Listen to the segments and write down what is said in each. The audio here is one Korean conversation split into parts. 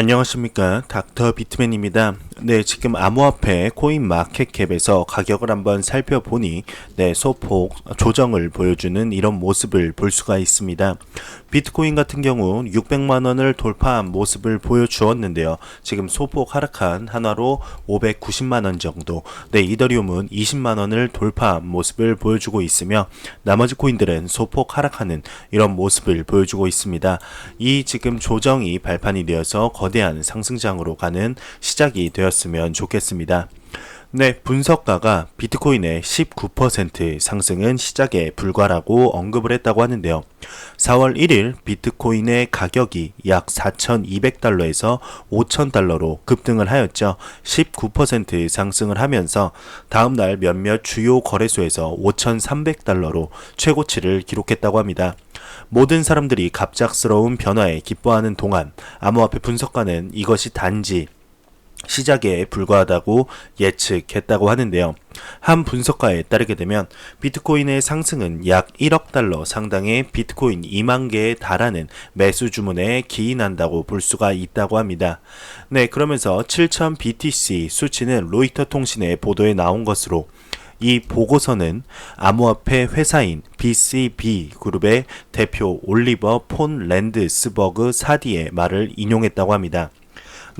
안녕하십니까 닥터 비트맨입니다. 네 지금 암호화폐 코인 마켓캡에서 가격을 한번 살펴보니 네 소폭 조정을 보여주는 이런 모습을 볼 수가 있습니다. 비트코인 같은 경우 600만 원을 돌파한 모습을 보여주었는데요. 지금 소폭 하락한 한화로 590만 원 정도. 네 이더리움은 20만 원을 돌파한 모습을 보여주고 있으며 나머지 코인들은 소폭 하락하는 이런 모습을 보여주고 있습니다. 이 지금 조정이 발판이 되어서 거대한 상승장으로 가는 시작이 되었 으면 좋겠습니다. 네, 분석가가 비트코인의 19% 상승은 시작에 불과라고 언급을 했다고 하는데요. 4월 1일 비트코인의 가격이 약 4,200달러에서 5,000달러로 급등을 하였죠. 19% 상승을 하면서 다음 날 몇몇 주요 거래소에서 5,300달러로 최고치를 기록했다고 합니다. 모든 사람들이 갑작스러운 변화에 기뻐하는 동안 암호화폐 분석가는 이것이 단지 시작에 불과하다고 예측했다고 하는데요. 한 분석가에 따르게 되면 비트코인의 상승은 약 1억 달러 상당의 비트코인 2만 개에 달하는 매수 주문에 기인한다고 볼 수가 있다고 합니다. 네, 그러면서 7000 BTC 수치는 로이터 통신의 보도에 나온 것으로 이 보고서는 암호화폐 회사인 BCB 그룹의 대표 올리버 폰 랜드스버그 사디의 말을 인용했다고 합니다.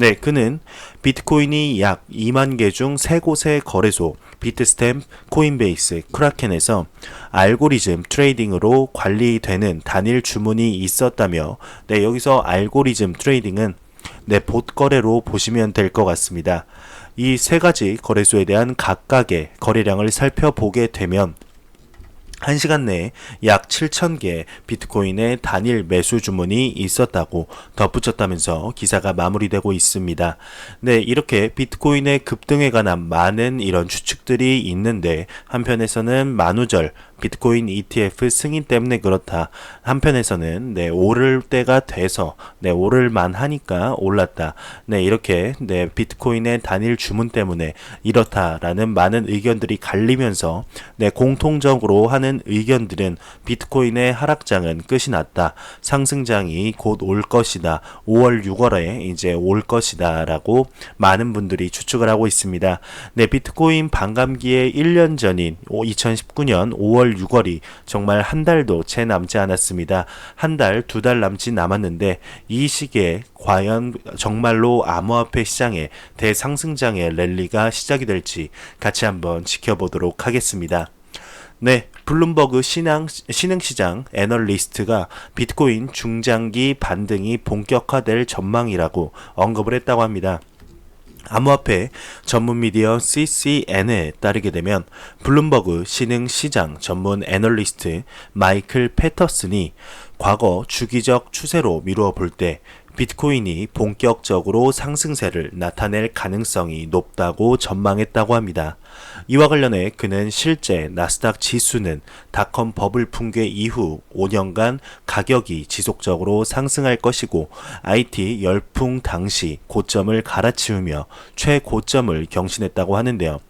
네, 그는 비트코인이 약 2만 개중 3곳의 거래소 비트스탬, 코인베이스, 크라켄에서 알고리즘 트레이딩으로 관리되는 단일 주문이 있었다며 네, 여기서 알고리즘 트레이딩은 네, 봇 거래로 보시면 될 것 같습니다. 이 세 가지 거래소에 대한 각각의 거래량을 살펴보게 되면 1시간 내에 약 7,000개 비트코인의 단일 매수 주문이 있었다고 덧붙였다면서 기사가 마무리되고 있습니다. 네, 이렇게 비트코인의 급등에 관한 많은 이런 추측들이 있는데 한편에서는 만우절 비트코인 ETF 승인 때문에 그렇다. 한편에서는 네, 오를 때가 돼서 네, 오를 만하니까 올랐다. 네, 이렇게 네, 비트코인의 단일 주문 때문에 이렇다라는 많은 의견들이 갈리면서 네, 공통적으로 하는 의견들은 비트코인의 하락장은 끝이 났다. 상승장이 곧 올 것이다. 5월, 6월에 이제 올 것이다라고 많은 분들이 추측을 하고 있습니다. 네, 비트코인 반감기의 1년 전인 2019년 5월 5월, 6월이 정말 한 달도 채 남지 않았습니다. 한 달, 두 달 남지 남았는데 이 시기에 과연 정말로 암호화폐 시장의 대상승장의 랠리가 시작이 될지 같이 한번 지켜보도록 하겠습니다. 네, 블룸버그 신앙, 신흥시장 애널리스트가 비트코인 중장기 반등이 본격화될 전망이라고 언급을 했다고 합니다. 암호화폐 전문 미디어 CCN에 따르게 되면 블룸버그 신흥 시장 전문 애널리스트 마이클 패터슨이 과거 주기적 추세로 미루어 볼 때 비트코인이 본격적으로 상승세를 나타낼 가능성이 높다고 전망했다고 합니다. 이와 관련해 그는 실제 나스닥 지수는 닷컴 버블 붕괴 이후 5년간 가격이 지속적으로 상승할 것이고 IT 열풍 당시 고점을 갈아치우며 최고점을 경신했다고 하는데요.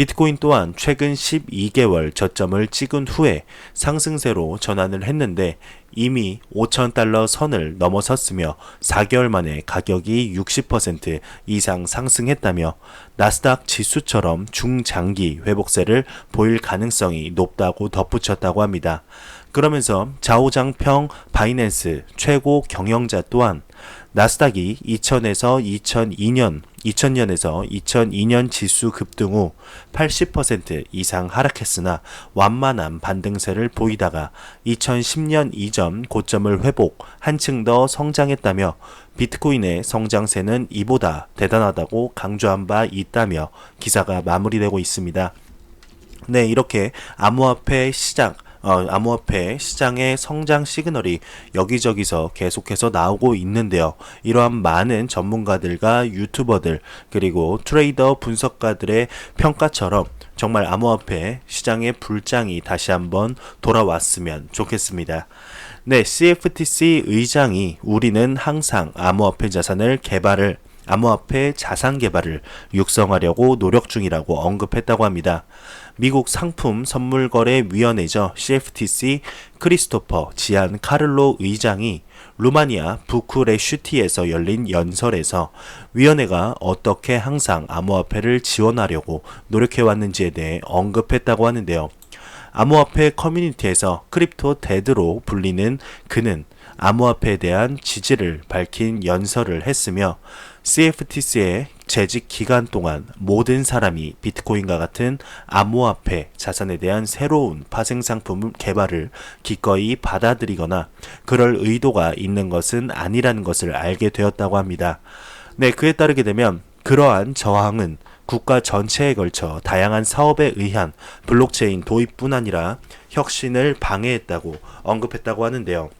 비트코인 또한 최근 12개월 저점을 찍은 후에 상승세로 전환을 했는데 이미 5천달러 선을 넘어섰으며 4개월 만에 가격이 60% 이상 상승했다며 나스닥 지수처럼 중장기 회복세를 보일 가능성이 높다고 덧붙였다고 합니다. 그러면서 좌우장평 바이낸스 최고 경영자 또한 나스닥이 2000에서 2002년, 2000년에서 2002년 지수 급등 후 80% 이상 하락했으나 완만한 반등세를 보이다가 2010년 이전 고점을 회복, 한층 더 성장했다며 비트코인의 성장세는 이보다 대단하다고 강조한 바 있다며 기사가 마무리되고 있습니다. 네, 이렇게 암호화폐 시장, 어, 암호화폐 시장의 성장 시그널이 여기저기서 계속해서 나오고 있는데요. 이러한 많은 전문가들과 유튜버들 그리고 트레이더 분석가들의 평가처럼 정말 암호화폐 시장의 불장이 다시 한번 돌아왔으면 좋겠습니다. 네, CFTC 의장이 우리는 항상 암호화폐 자산을 개발을 암호화폐 자산 개발을 육성하려고 노력 중이라고 언급했다고 합니다. 미국 상품 선물거래 위원회죠. CFTC 크리스토퍼 지안 카를로 의장이 루마니아 부쿠레슈티에서 열린 연설에서 위원회가 어떻게 항상 암호화폐를 지원하려고 노력해왔는지에 대해 언급했다고 하는데요. 암호화폐 커뮤니티에서 크립토 데드로 불리는 그는 암호화폐에 대한 지지를 밝힌 연설을 했으며 CFTC의 재직 기간 동안 모든 사람이 비트코인과 같은 암호화폐 자산에 대한 새로운 파생 상품 개발을 기꺼이 받아들이거나 그럴 의도가 있는 것은 아니라는 것을 알게 되었다고 합니다. 네, 그에 따르게 되면 그러한 저항은 국가 전체에 걸쳐 다양한 사업에 의한 블록체인 도입뿐 아니라 혁신을 방해했다고 언급했다고 하는데요.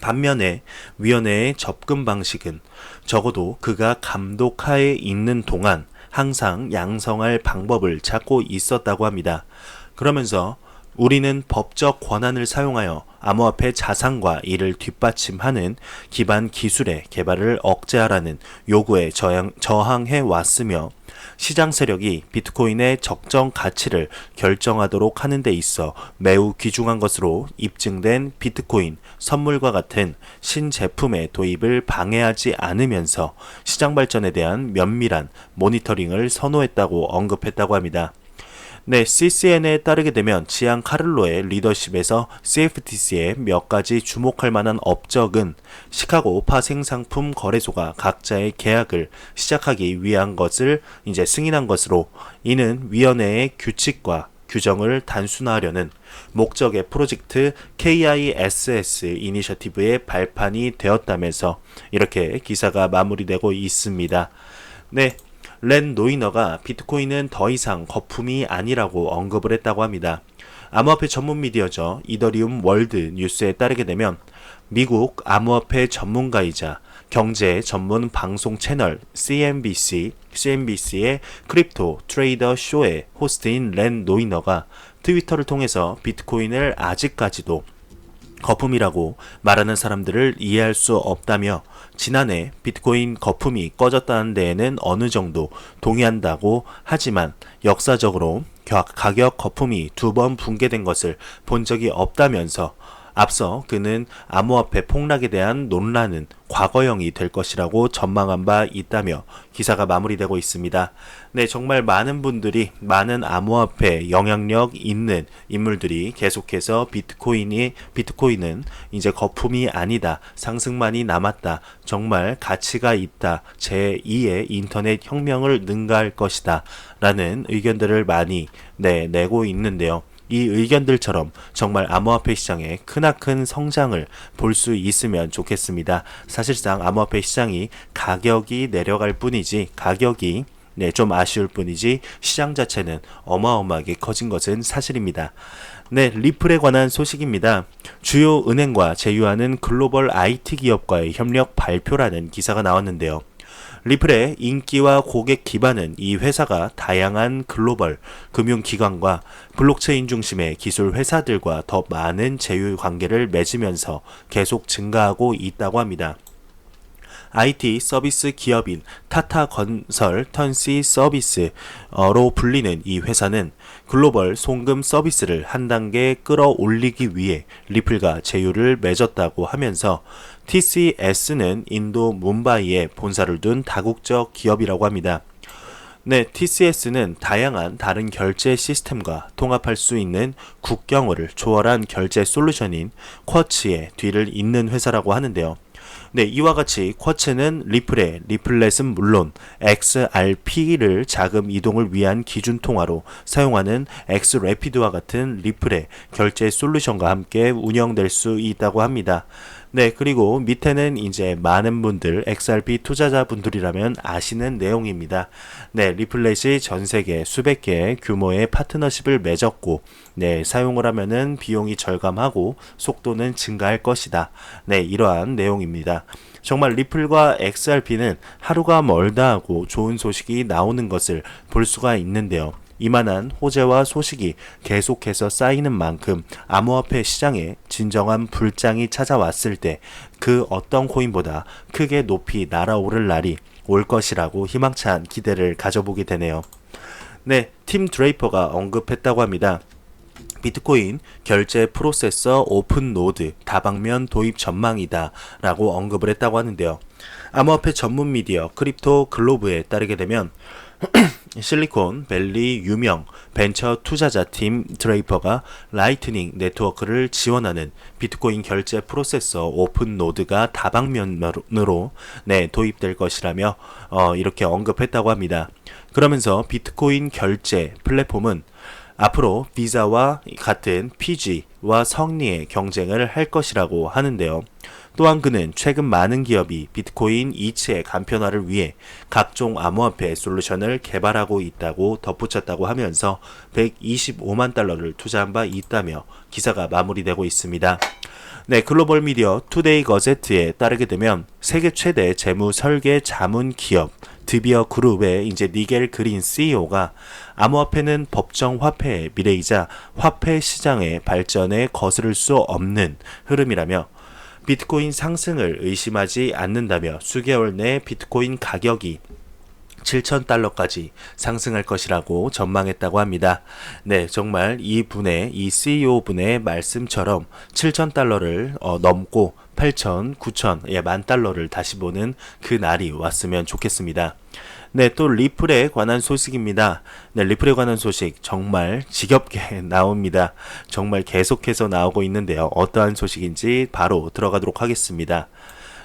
반면에 위원회의 접근 방식은 적어도 그가 감독하에 있는 동안 항상 양성할 방법을 찾고 있었다고 합니다. 그러면서 우리는 법적 권한을 사용하여 암호화폐 자산과 이를 뒷받침하는 기반 기술의 개발을 억제하라는 요구에 저항, 저항해 왔으며 시장 세력이 비트코인의 적정 가치를 결정하도록 하는 데 있어 매우 귀중한 것으로 입증된 비트코인 선물과 같은 신제품의 도입을 방해하지 않으면서 시장 발전에 대한 면밀한 모니터링을 선호했다고 언급했다고 합니다. 네, CCN에 따르게 되면 지안 카를로의 리더십에서 CFTC의 몇 가지 주목할 만한 업적은 시카고 파생상품 거래소가 각자의 계약을 시작하기 위한 것을 이제 승인한 것으로 이는 위원회의 규칙과 규정을 단순화하려는 목적의 프로젝트 KISS 이니셔티브의 발판이 되었다면서 이렇게 기사가 마무리되고 있습니다. 네, 렌 노이너가 비트코인은 더 이상 거품이 아니라고 언급을 했다고 합니다. 암호화폐 전문 미디어죠. 이더리움 월드 뉴스에 따르게 되면 미국 암호화폐 전문가이자 경제 전문 방송 채널 CNBC, CNBC의 크립토 트레이더 쇼의 호스트인 렌 노이너가 트위터를 통해서 비트코인을 아직까지도 거품이라고 말하는 사람들을 이해할 수 없다며 지난해 비트코인 거품이 꺼졌다는 데에는 어느 정도 동의한다고 하지만 역사적으로 가격 거품이 두 번 붕괴된 것을 본 적이 없다면서 앞서 그는 암호화폐 폭락에 대한 논란은 과거형이 될 것이라고 전망한 바 있다며 기사가 마무리되고 있습니다. 네, 정말 많은 분들이 많은 암호화폐 영향력 있는 인물들이 계속해서 비트코인이 비트코인은 이제 거품이 아니다. 상승만이 남았다. 정말 가치가 있다. 제2의 인터넷 혁명을 능가할 것이다. 라는 의견들을 많이 네, 내고 있는데요. 이 의견들처럼 정말 암호화폐 시장에 크나큰 성장을 볼 수 있으면 좋겠습니다. 사실상 암호화폐 시장이 가격이 내려갈 뿐이지 가격이 네, 좀 아쉬울 뿐이지 시장 자체는 어마어마하게 커진 것은 사실입니다. 네, 리플에 관한 소식입니다. 주요 은행과 제휴하는 글로벌 IT 기업과의 협력 발표라는 기사가 나왔는데요. 리플의 인기와 고객 기반은 이 회사가 다양한 글로벌 금융기관과 블록체인 중심의 기술 회사들과 더 많은 제휴 관계를 맺으면서 계속 증가하고 있다고 합니다. IT 서비스 기업인 타타 건설 턴시 서비스로 불리는 이 회사는 글로벌 송금 서비스를 한 단계 끌어올리기 위해 리플과 제휴를 맺었다고 하면서 TCS는 인도 뭄바이에 본사를 둔 다국적 기업이라고 합니다. 네, TCS는 다양한 다른 결제 시스템과 통합할 수 있는 국경어를 초월한 결제 솔루션인 쿼츠의 뒤를 잇는 회사라고 하는데요. 네, 이와 같이 쿼츠는 리플의 리플렛은 물론 XRP를 자금 이동을 위한 기준 통화로 사용하는 엑스래피드와 같은 리플의 결제 솔루션과 함께 운영될 수 있다고 합니다. 네, 그리고 밑에는 이제 많은 분들, XRP 투자자분들이라면 아시는 내용입니다. 네, 리플렛이 전 세계 수백 개의 규모의 파트너십을 맺었고, 네, 사용을 하면은 비용이 절감하고 속도는 증가할 것이다. 네, 이러한 내용입니다. 정말 리플과 XRP는 하루가 멀다 하고 좋은 소식이 나오는 것을 볼 수가 있는데요. 이만한 호재와 소식이 계속해서 쌓이는 만큼 암호화폐 시장에 진정한 불장이 찾아왔을 때 그 어떤 코인보다 크게 높이 날아오를 날이 올 것이라고 희망찬 기대를 가져보게 되네요. 네, 팀 드레이퍼가 언급했다고 합니다. 비트코인 결제 프로세서 오픈 노드 다방면 도입 전망이다 라고 언급을 했다고 하는데요. 암호화폐 전문 미디어 크립토 글로브에 따르게 되면 실리콘 밸리 유명 벤처 투자자 팀 드레이퍼가 라이트닝 네트워크를 지원하는 비트코인 결제 프로세서 오픈 노드가 다방면으로 네, 도입될 것이라며 어, 이렇게 언급했다고 합니다. 그러면서 비트코인 결제 플랫폼은 앞으로 비자와 같은 PG와 성리의 경쟁을 할 것이라고 하는데요. 또한 그는 최근 많은 기업이 비트코인 이체의 간편화를 위해 각종 암호화폐 솔루션을 개발하고 있다고 덧붙였다고 하면서 125만 달러를 투자한 바 있다며 기사가 마무리되고 있습니다. 네, 글로벌 미디어 투데이 거제트에 따르게 되면 세계 최대 재무 설계 자문 기업 드비어 그룹의 이제 니겔 그린 CEO가 암호화폐는 법정 화폐의 미래이자 화폐 시장의 발전에 거스를 수 없는 흐름이라며 비트코인 상승을 의심하지 않는다며 수개월 내 비트코인 가격이 7,000달러까지 상승할 것이라고 전망했다고 합니다. 네, 정말 이 분의, 이 CEO 분의 말씀처럼 7,000달러를 어, 넘고 8,000, 9,000, 예, 만 달러를 다시 보는 그 날이 왔으면 좋겠습니다. 네, 또 리플에 관한 소식입니다. 네, 리플에 관한 소식 정말 지겹게 나옵니다. 정말 계속해서 나오고 있는데요. 어떠한 소식인지 바로 들어가도록 하겠습니다.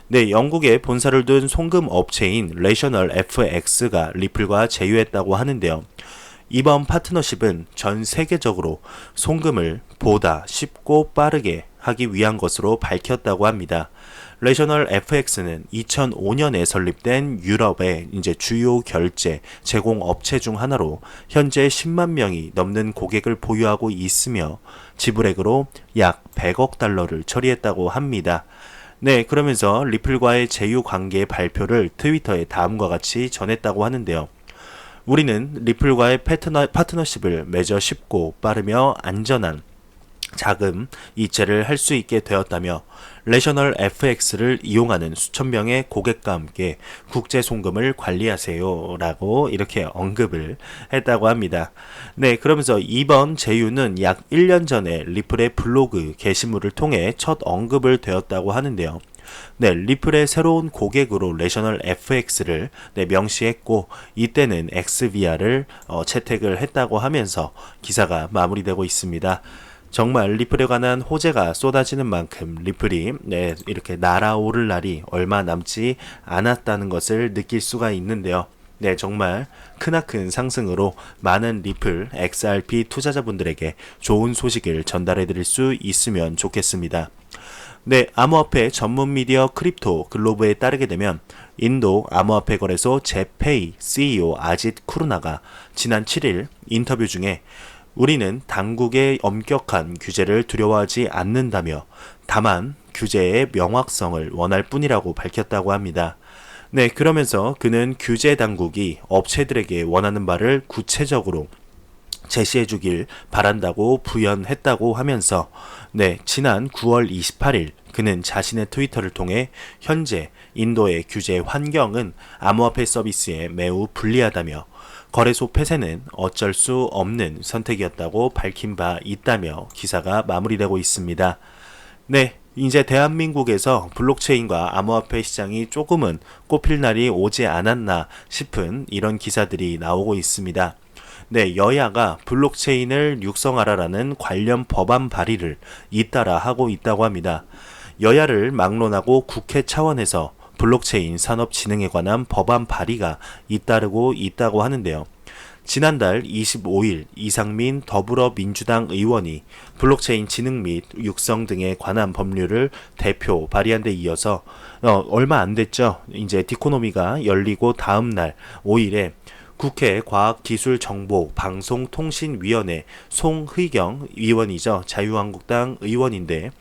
네, 영국에 본사를 둔 송금 업체인 레셔널 FX가 리플과 제휴했다고 하는데요. 이번 파트너십은 전 세계적으로 송금을 보다 쉽고 빠르게 하기 위한 것으로 밝혔다고 합니다. 레셔널 FX는 2005년에 설립된 유럽의 이제 주요 결제 제공 업체 중 하나로 현재 10만 명이 넘는 고객을 보유하고 있으며 지불액으로 약 100억 달러를 처리했다고 합니다. 네, 그러면서 리플과의 제휴 관계 발표를 트위터에 다음과 같이 전했다고 하는데요. 우리는 리플과의 파트너, 파트너십을 맺어 쉽고 빠르며 안전한 자금 이체를 할 수 있게 되었다며 레셔널 FX를 이용하는 수천 명의 고객과 함께 국제 송금을 관리하세요 라고 이렇게 언급을 했다고 합니다. 네, 그러면서 이번 제휴는 약 1년 전에 리플의 블로그 게시물을 통해 첫 언급을 되었다고 하는데요. 네, 리플의 새로운 고객으로 레셔널 FX를 네, 명시했고 이때는 XVR을 어, 채택을 했다고 하면서 기사가 마무리되고 있습니다. 정말 리플에 관한 호재가 쏟아지는 만큼 리플이 네, 이렇게 날아오를 날이 얼마 남지 않았다는 것을 느낄 수가 있는데요. 네, 정말 크나큰 상승으로 많은 리플 XRP 투자자분들에게 좋은 소식을 전달해 드릴 수 있으면 좋겠습니다. 네, 암호화폐 전문 미디어 크립토 글로브에 따르게 되면 인도 암호화폐 거래소 제페이 CEO 아짓 쿠르나가 지난 7일 인터뷰 중에 우리는 당국의 엄격한 규제를 두려워하지 않는다며 다만 규제의 명확성을 원할 뿐이라고 밝혔다고 합니다. 네, 그러면서 그는 규제 당국이 업체들에게 원하는 바를 구체적으로 제시해 주길 바란다고 부연했다고 하면서 네, 지난 9월 28일 그는 자신의 트위터를 통해 현재 인도의 규제 환경은 암호화폐 서비스에 매우 불리하다며 거래소 폐쇄는 어쩔 수 없는 선택이었다고 밝힌 바 있다며 기사가 마무리되고 있습니다. 네, 이제 대한민국에서 블록체인과 암호화폐 시장이 조금은 꽃필 날이 오지 않았나 싶은 이런 기사들이 나오고 있습니다. 네, 여야가 블록체인을 육성하라라는 관련 법안 발의를 잇따라 하고 있다고 합니다. 여야를 막론하고 국회 차원에서 블록체인 산업 진흥에 관한 법안 발의가 잇따르고 있다고 하는데요. 지난달 25일 이상민 더불어민주당 의원이 블록체인 진흥 및 육성 등에 관한 법률을 대표 발의한 데 이어서 어, 얼마 안 됐죠. 이제 디코노미가 열리고 다음 날 5일에 국회 과학기술정보방송통신위원회 송의경 의원이죠. 자유한국당 의원인데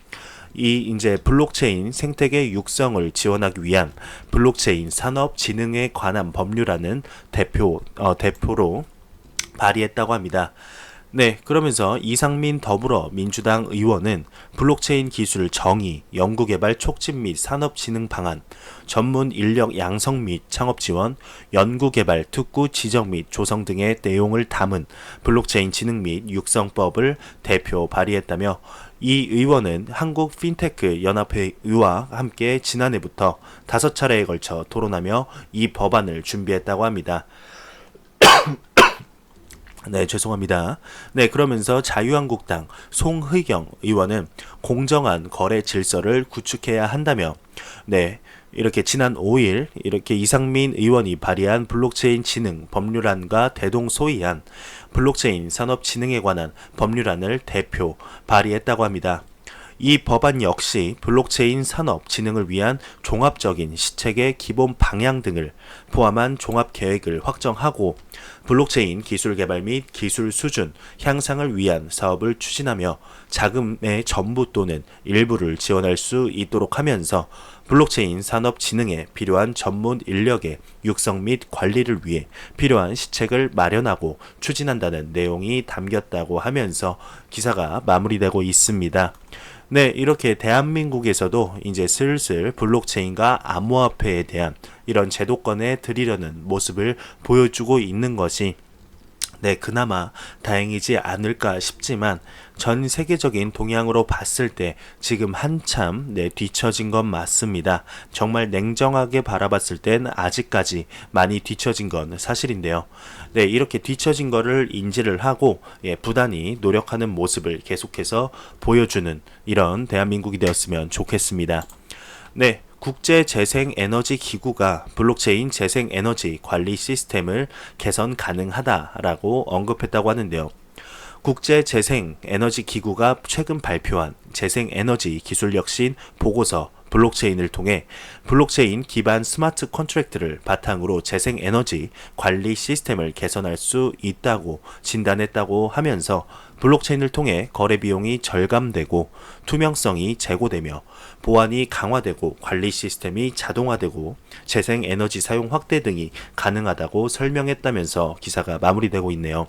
이 이제 블록체인 생태계 육성을 지원하기 위한 블록체인 산업 진흥에 관한 법률안은 대표 어, 대표로 발의했다고 합니다. 네, 그러면서 이상민 더불어 민주당 의원은 블록체인 기술 정의, 연구개발 촉진 및 산업진흥 방안, 전문 인력 양성 및 창업 지원, 연구개발 특구 지정 및 조성 등의 내용을 담은 블록체인 진흥 및 육성법을 대표 발의했다며 이 의원은 한국 핀테크 연합회와 함께 지난해부터 다섯 차례에 걸쳐 토론하며 이 법안을 준비했다고 합니다. 네, 죄송합니다. 네, 그러면서 자유한국당 송의경 의원은 공정한 거래 질서를 구축해야 한다며, 네, 이렇게 지난 5일 이렇게 이상민 의원이 발의한 블록체인 진흥 법률안과 대동소이한 블록체인 산업 진흥에 관한 법률안을 대표 발의했다고 합니다. 이 법안 역시 블록체인 산업 진흥을 위한 종합적인 시책의 기본 방향 등을 포함한 종합 계획을 확정하고 블록체인 기술 개발 및 기술 수준 향상을 위한 사업을 추진하며 자금의 전부 또는 일부를 지원할 수 있도록 하면서 블록체인 산업 진흥에 필요한 전문 인력의 육성 및 관리를 위해 필요한 시책을 마련하고 추진한다는 내용이 담겼다고 하면서 기사가 마무리되고 있습니다. 네, 이렇게 대한민국에서도 이제 슬슬 블록체인과 암호화폐에 대한 이런 제도권에 들이려는 모습을 보여주고 있는 것이 네, 그나마 다행이지 않을까 싶지만 전 세계적인 동향으로 봤을 때 지금 한참 네, 뒤처진 건 맞습니다. 정말 냉정하게 바라봤을 땐 아직까지 많이 뒤처진 건 사실인데요. 네, 이렇게 뒤처진 거를 인지를 하고 예, 부단히 노력하는 모습을 계속해서 보여주는 이런 대한민국이 되었으면 좋겠습니다. 네, 국제재생에너지기구가 블록체인 재생에너지 관리 시스템을 개선 가능하다라고 언급했다고 하는데요. 국제재생에너지기구가 최근 발표한 재생에너지 기술혁신 보고서 블록체인을 통해 블록체인 기반 스마트 컨트랙트를 바탕으로 재생에너지 관리 시스템을 개선할 수 있다고 진단했다고 하면서 블록체인을 통해 거래 비용이 절감되고 투명성이 제고되며 보안이 강화되고 관리 시스템이 자동화되고 재생에너지 사용 확대 등이 가능하다고 설명했다면서 기사가 마무리되고 있네요.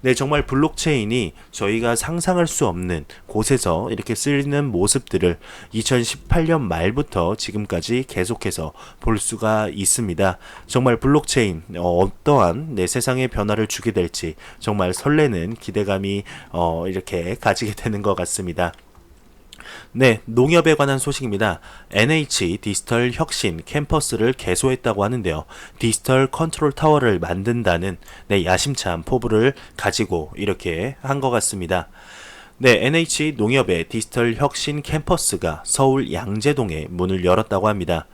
네, 정말 블록체인이 저희가 상상할 수 없는 곳에서 이렇게 쓰이는 모습들을 2018년 말부터 지금까지 계속해서 볼 수가 있습니다. 정말 블록체인 어, 어떠한 내 세상의 변화를 주게 될지 정말 설레는 기대감이 어, 이렇게 가지게 되는 것 같습니다. 네, 농협에 관한 소식입니다. NH 디지털 혁신 캠퍼스를 개소했다고 하는데요. 디지털 컨트롤 타워를 만든다는 네, 야심찬 포부를 가지고 이렇게 한 것 같습니다. 네, NH 농협의 디지털 혁신 캠퍼스가 서울 양재동에 문을 열었다고 합니다.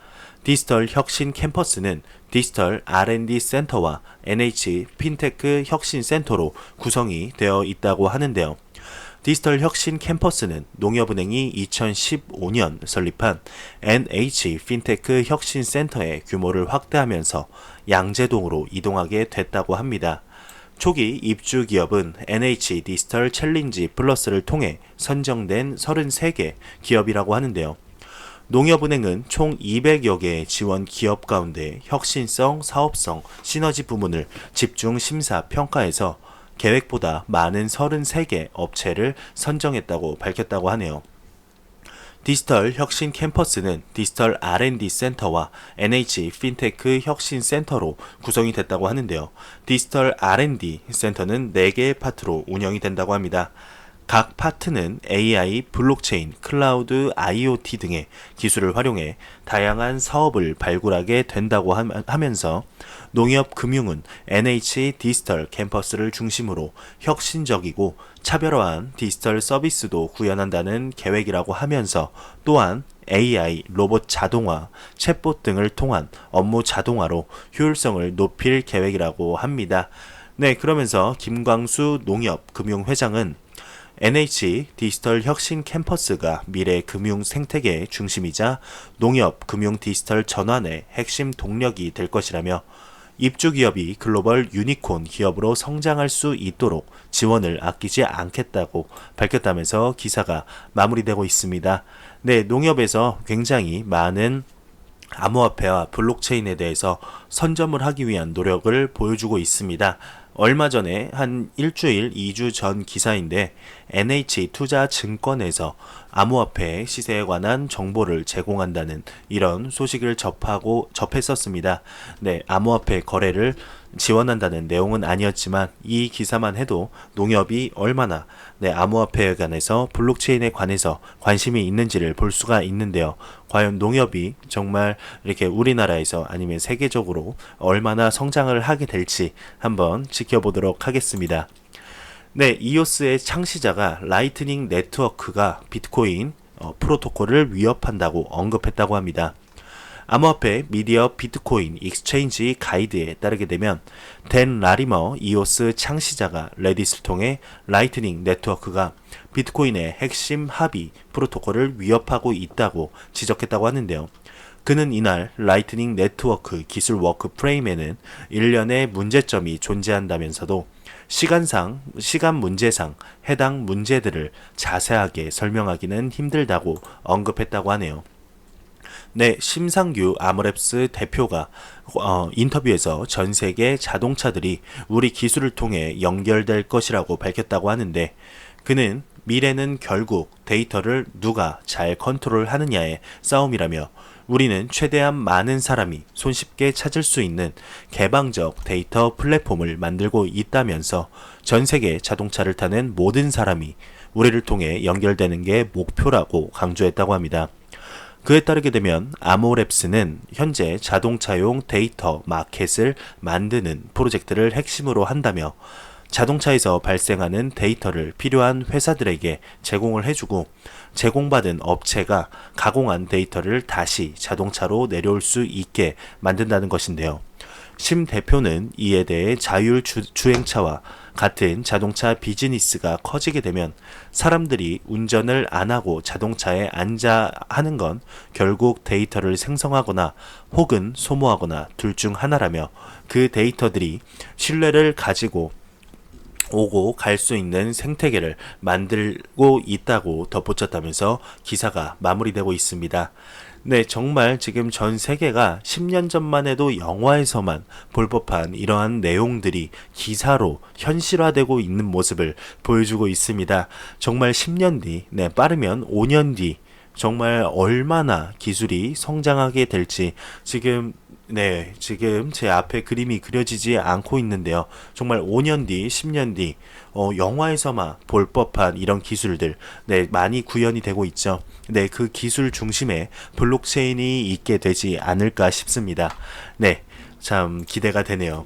디지털 혁신 캠퍼스는 디지털 R&D 센터와 NH 핀테크 혁신 센터로 구성이 되어 있다고 하는데요. 디지털 혁신 캠퍼스는 농협은행이 2015년 설립한 NH 핀테크 혁신 센터의 규모를 확대하면서 양재동으로 이동하게 됐다고 합니다. 초기 입주 기업은 NH 디지털 챌린지 플러스를 통해 선정된 33개 기업이라고 하는데요. 농협은행은 총 200여 개의 지원 기업 가운데 혁신성, 사업성, 시너지 부문을 집중 심사 평가해서 계획보다 많은 33개 업체를 선정했다고 밝혔다고 하네요. 디지털 혁신 캠퍼스는 디지털 R&D 센터와 NH 핀테크 혁신 센터로 구성이 됐다고 하는데요. 디지털 R&D 센터는 4개의 파트로 운영이 된다고 합니다. 각 파트는 AI, 블록체인, 클라우드, IoT 등의 기술을 활용해 다양한 사업을 발굴하게 된다고 하면서 농협 금융은 NH 디지털 캠퍼스를 중심으로 혁신적이고 차별화한 디지털 서비스도 구현한다는 계획이라고 하면서 또한 AI, 로봇 자동화, 챗봇 등을 통한 업무 자동화로 효율성을 높일 계획이라고 합니다. 네, 그러면서 김광수 농협 금융회장은 NH 디지털 혁신 캠퍼스가 미래 금융 생태계의 중심이자 농협 금융 디지털 전환의 핵심 동력이 될 것이라며 입주 기업이 글로벌 유니콘 기업으로 성장할 수 있도록 지원을 아끼지 않겠다고 밝혔다면서 기사가 마무리되고 있습니다. 네, 농협에서 굉장히 많은 암호화폐와 블록체인에 대해서 선점을 하기 위한 노력을 보여주고 있습니다. 얼마 전에 한 일주일, 2주 전 기사인데 NH 투자증권에서 암호화폐 시세에 관한 정보를 제공한다는 이런 소식을 접하고 접했었습니다. 네, 암호화폐 거래를 지원한다는 내용은 아니었지만 이 기사만 해도 농협이 얼마나 네, 암호화폐에 관해서 블록체인에 관해서 관심이 있는지를 볼 수가 있는데요. 과연 농협이 정말 이렇게 우리나라에서 아니면 세계적으로 얼마나 성장을 하게 될지 한번 지켜보 도록 하겠습니다. 네, 이오스의 창시자가 라이트닝 네트워크가 비트코인 어, 프로토콜을 위협한다고 언급했다고 합니다. 암호화폐 미디어 비트코인 익스체인지 가이드에 따르게 되면 댄 라리머 이오스 창시자가 레딧을 통해 라이트닝 네트워크가 비트코인의 핵심 합의 프로토콜을 위협하고 있다고 지적했다고 하는데요. 그는 이날 라이트닝 네트워크 기술 워크 프레임에는 일련의 문제점이 존재한다면서도 시간상, 시간 문제상 해당 문제들을 자세하게 설명하기는 힘들다고 언급했다고 하네요. 네, 심상규 아모랩스 대표가 어, 인터뷰에서 전 세계 자동차들이 우리 기술을 통해 연결될 것이라고 밝혔다고 하는데 그는 미래는 결국 데이터를 누가 잘 컨트롤 하느냐의 싸움이라며 우리는 최대한 많은 사람이 손쉽게 찾을 수 있는 개방적 데이터 플랫폼을 만들고 있다면서 전 세계 자동차를 타는 모든 사람이 우리를 통해 연결되는 게 목표라고 강조했다고 합니다. 그에 따르게 되면 아모랩스는 현재 자동차용 데이터 마켓을 만드는 프로젝트를 핵심으로 한다며 자동차에서 발생하는 데이터를 필요한 회사들에게 제공을 해주고 제공받은 업체가 가공한 데이터를 다시 자동차로 내려올 수 있게 만든다는 것인데요. 심 대표는 이에 대해 자율 주, 주행차와 같은 자동차 비즈니스가 커지게 되면 사람들이 운전을 안 하고 자동차에 앉아 하는 건 결국 데이터를 생성하거나 혹은 소모하거나 둘 중 하나라며 그 데이터들이 신뢰를 가지고 오고 갈 수 있는 생태계를 만들고 있다고 덧붙였다면서 기사가 마무리되고 있습니다. 네, 정말 지금 전 세계가 10년 전만 해도 영화에서만 볼 법한 이러한 내용들이 기사로 현실화되고 있는 모습을 보여주고 있습니다. 정말 10년 뒤, 네, 빠르면 5년 뒤, 정말 얼마나 기술이 성장하게 될지 지금 네, 지금 제 앞에 그림이 그려지지 않고 있는데요. 정말 5년 뒤, 10년 뒤, 어, 영화에서만 볼 법한 이런 기술들, 네, 많이 구현이 되고 있죠. 네, 그 기술 중심에 블록체인이 있게 되지 않을까 싶습니다. 네, 참 기대가 되네요.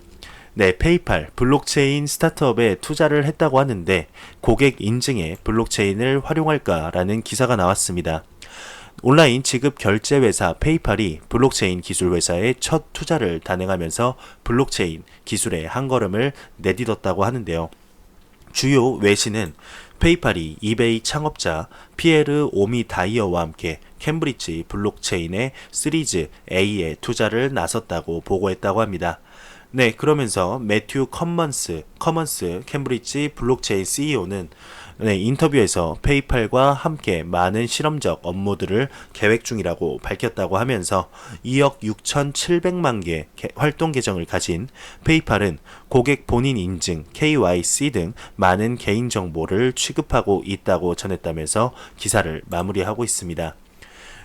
네, 페이팔 블록체인 스타트업에 투자를 했다고 하는데 고객 인증에 블록체인을 활용할까라는 기사가 나왔습니다. 온라인 지급 결제 회사 페이팔이 블록체인 기술 회사에 첫 투자를 단행하면서 블록체인 기술의 한 걸음을 내딛었다고 하는데요. 주요 외신은 페이팔이 이베이 창업자 피에르 오미 다이어와 함께 캠브리지 블록체인의 시리즈 A에 투자를 나섰다고 보고했다고 합니다. 네, 그러면서 매튜 커먼스, 커먼스 캠브리지 블록체인 CEO는 네, 인터뷰에서 페이팔과 함께 많은 실험적 업무들을 계획 중이라고 밝혔다고 하면서 2억 6,700만 개 활동 계정을 가진 페이팔은 고객 본인 인증, KYC 등 많은 개인 정보를 취급하고 있다고 전했다면서 기사를 마무리하고 있습니다.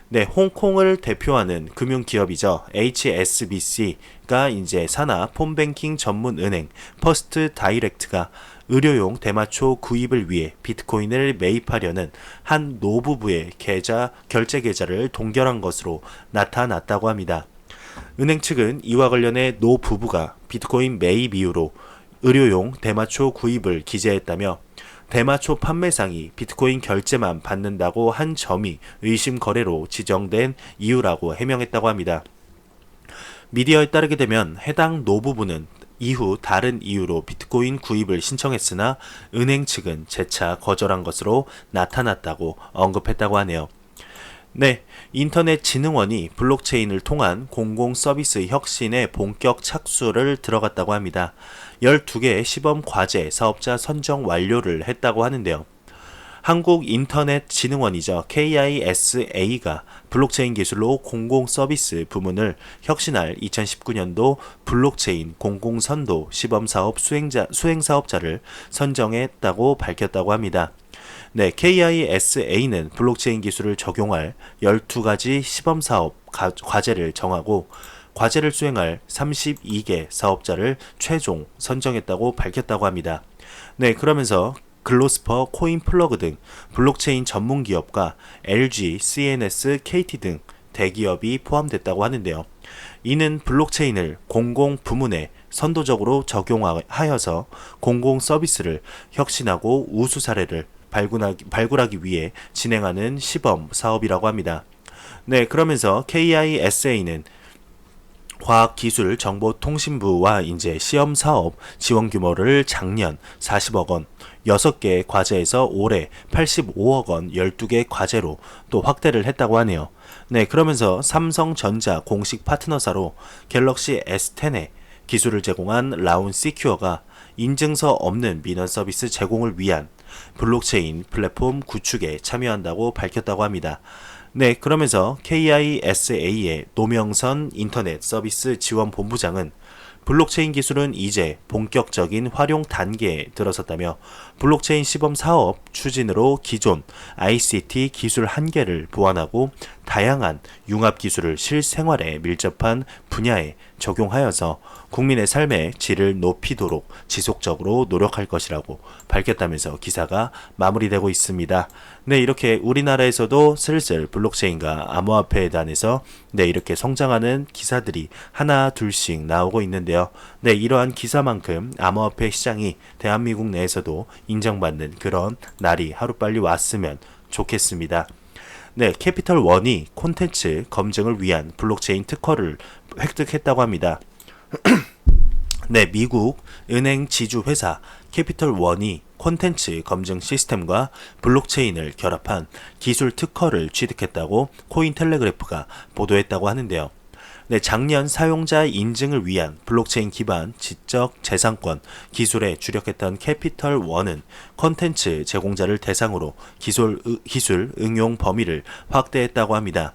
네, 홍콩을 대표하는 금융기업이죠. HSBC가 이제 산하 폰뱅킹 전문 은행 퍼스트 다이렉트가 의료용 대마초 구입을 위해 비트코인을 매입하려는 한 노부부의 계좌 결제 계좌를 동결한 것으로 나타났다고 합니다. 은행 측은 이와 관련해 노 부부가 비트코인 매입 이유로 의료용 대마초 구입을 기재했다며 대마초 판매상이 비트코인 결제만 받는다고 한 점이 의심 거래로 지정된 이유라고 해명했다고 합니다. 미디어에 따르게 되면 해당 노부부는 이후 다른 이유로 비트코인 구입을 신청했으나 은행 측은 재차 거절한 것으로 나타났다고 언급했다고 하네요. 네, 인터넷진흥원이 블록체인을 통한 공공 서비스 혁신에 본격 착수를 들어갔다고 합니다. 12개의 시범 과제 사업자 선정 완료를 했다고 하는데요. 한국인터넷진흥원이죠. KISA가 블록체인 기술로 공공 서비스 부문을 혁신할 2019년도 블록체인 공공선도 시범사업 수행자, 수행사업자를 선정했다고 밝혔다고 합니다. 네, KISA는 블록체인 기술을 적용할 12가지 시범사업 과제를 정하고 과제를 수행할 32개 사업자를 최종 선정했다고 밝혔다고 합니다. 네, 그러면서 글로스퍼, 코인 플러그 등 블록체인 전문 기업과 LG, CNS, KT 등 대기업이 포함됐다고 하는데요. 이는 블록체인을 공공 부문에 선도적으로 적용하여서 공공 서비스를 혁신하고 우수 사례를 발굴하기, 발굴하기 위해 진행하는 시범 사업이라고 합니다. 네, 그러면서 KISA는 과학기술정보통신부와 이제 시험 사업 지원 규모를 작년 40억 원, 6개 과제에서 올해 85억 원 12개 과제로 또 확대를 했다고 하네요. 네, 그러면서 삼성전자 공식 파트너사로 갤럭시 S10에 기술을 제공한 라운 시큐어가 인증서 없는 민원 서비스 제공을 위한 블록체인 플랫폼 구축에 참여한다고 밝혔다고 합니다. 네, 그러면서 KISA의 노명선 인터넷 서비스 지원 본부장은 블록체인 기술은 이제 본격적인 활용 단계에 들어섰다며 블록체인 시범 사업 추진으로 기존 ICT 기술 한계를 보완하고 다양한 융합 기술을 실생활에 밀접한 분야에 적용하여서 국민의 삶의 질을 높이도록 지속적으로 노력할 것이라고 밝혔다면서 기사가 마무리되고 있습니다. 네, 이렇게 우리나라에서도 슬슬 블록체인과 암호화폐에 대해서 네, 이렇게 성장하는 기사들이 하나 둘씩 나오고 있는데요. 네, 이러한 기사만큼 암호화폐 시장이 대한민국 내에서도 인정받는 그런 날이 하루빨리 왔으면 좋겠습니다. 네, 캐피털 원이 콘텐츠 검증을 위한 블록체인 특허를 획득했다고 합니다. 네, 미국 은행 지주 회사 캐피털 원이 콘텐츠 검증 시스템과 블록체인을 결합한 기술 특허를 취득했다고 코인 텔레그래프가 보도했다고 하는데요. 네, 작년 사용자 인증을 위한 블록체인 기반 지적 재산권 기술에 주력했던 캐피털 원은 컨텐츠 제공자를 대상으로 기술, 기술 응용 범위를 확대했다고 합니다.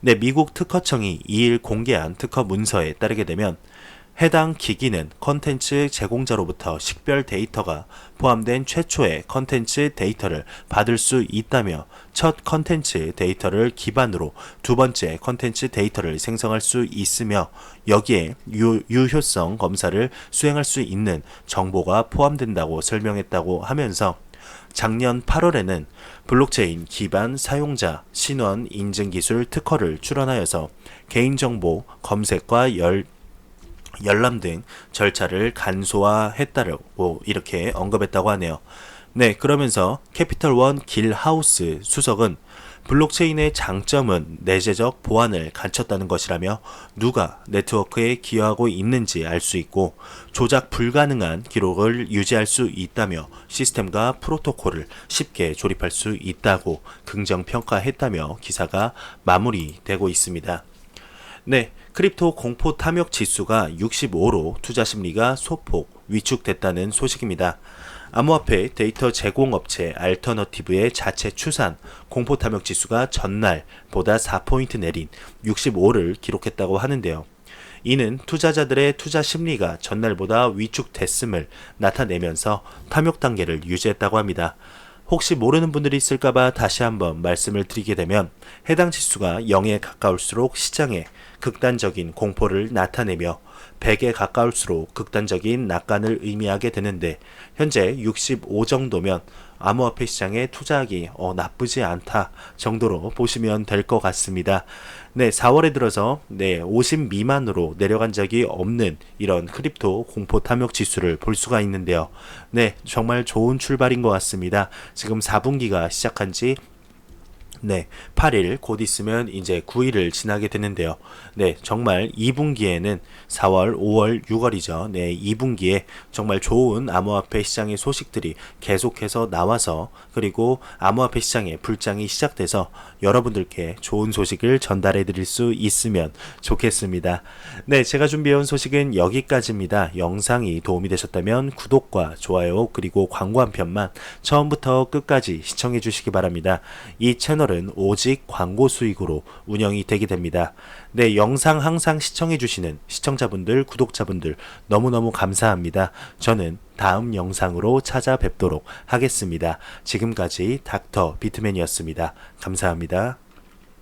네, 미국 특허청이 2일 공개한 특허 문서에 따르게 되면 해당 기기는 컨텐츠 제공자로부터 식별 데이터가 포함된 최초의 컨텐츠 데이터를 받을 수 있다며 첫 컨텐츠 데이터를 기반으로 두 번째 컨텐츠 데이터를 생성할 수 있으며 여기에 유, 유효성 검사를 수행할 수 있는 정보가 포함된다고 설명했다고 하면서 작년 8월에는 블록체인 기반 사용자 신원 인증 기술 특허를 출원하여서 개인정보 검색과 열 열람 등 절차를 간소화했다고 이렇게 언급했다고 하네요. 네, 그러면서 캐피털원 길 하우스 수석은 블록체인의 장점은 내재적 보안을 갖췄다는 것이라며 누가 네트워크에 기여하고 있는지 알 수 있고 조작 불가능한 기록을 유지할 수 있다며 시스템과 프로토콜을 쉽게 조립할 수 있다고 긍정 평가했다며 기사가 마무리되고 있습니다. 네, 크립토 공포 탐욕 지수가 65로 투자 심리가 소폭 위축됐다는 소식입니다. 암호화폐 데이터 제공업체 알터너티브의 자체 추산 공포 탐욕 지수가 전날보다 4포인트 내린 65를 기록했다고 하는데요. 이는 투자자들의 투자 심리가 전날보다 위축됐음을 나타내면서 탐욕 단계를 유지했다고 합니다. 혹시 모르는 분들이 있을까봐 다시 한번 말씀을 드리게 되면 해당 지수가 0에 가까울수록 시장에 극단적인 공포를 나타내며 100에 가까울수록 극단적인 낙관을 의미하게 되는데 현재 65 정도면 암호화폐 시장에 투자하기 어, 나쁘지 않다 정도로 보시면 될 것 같습니다. 네, 4월에 들어서 네, 50 미만으로 내려간 적이 없는 이런 크립토 공포 탐욕 지수를 볼 수가 있는데요. 네, 정말 좋은 출발인 것 같습니다. 지금 4분기가 시작한 지 네, 8일 곧 있으면 이제 9일을 지나게 되는데요. 네, 정말 2분기에는 4월, 5월, 6월이죠. 네, 2분기에 정말 좋은 암호화폐 시장의 소식들이 계속해서 나와서 그리고 암호화폐 시장의 불장이 시작돼서 여러분들께 좋은 소식을 전달해 드릴 수 있으면 좋겠습니다. 네, 제가 준비해온 소식은 여기까지입니다. 영상이 도움이 되셨다면 구독과 좋아요 그리고 광고 한 편만 처음부터 끝까지 시청해 주시기 바랍니다. 이 채널은 오직 광고 수익으로 운영이 되게 됩니다. 네, 영상 항상 시청해 주시는 시청자분들, 구독자분들 너무너무 감사합니다. 저는 다음 영상으로 찾아뵙도록 하겠습니다. 지금까지 닥터 비트맨이었습니다. 감사합니다.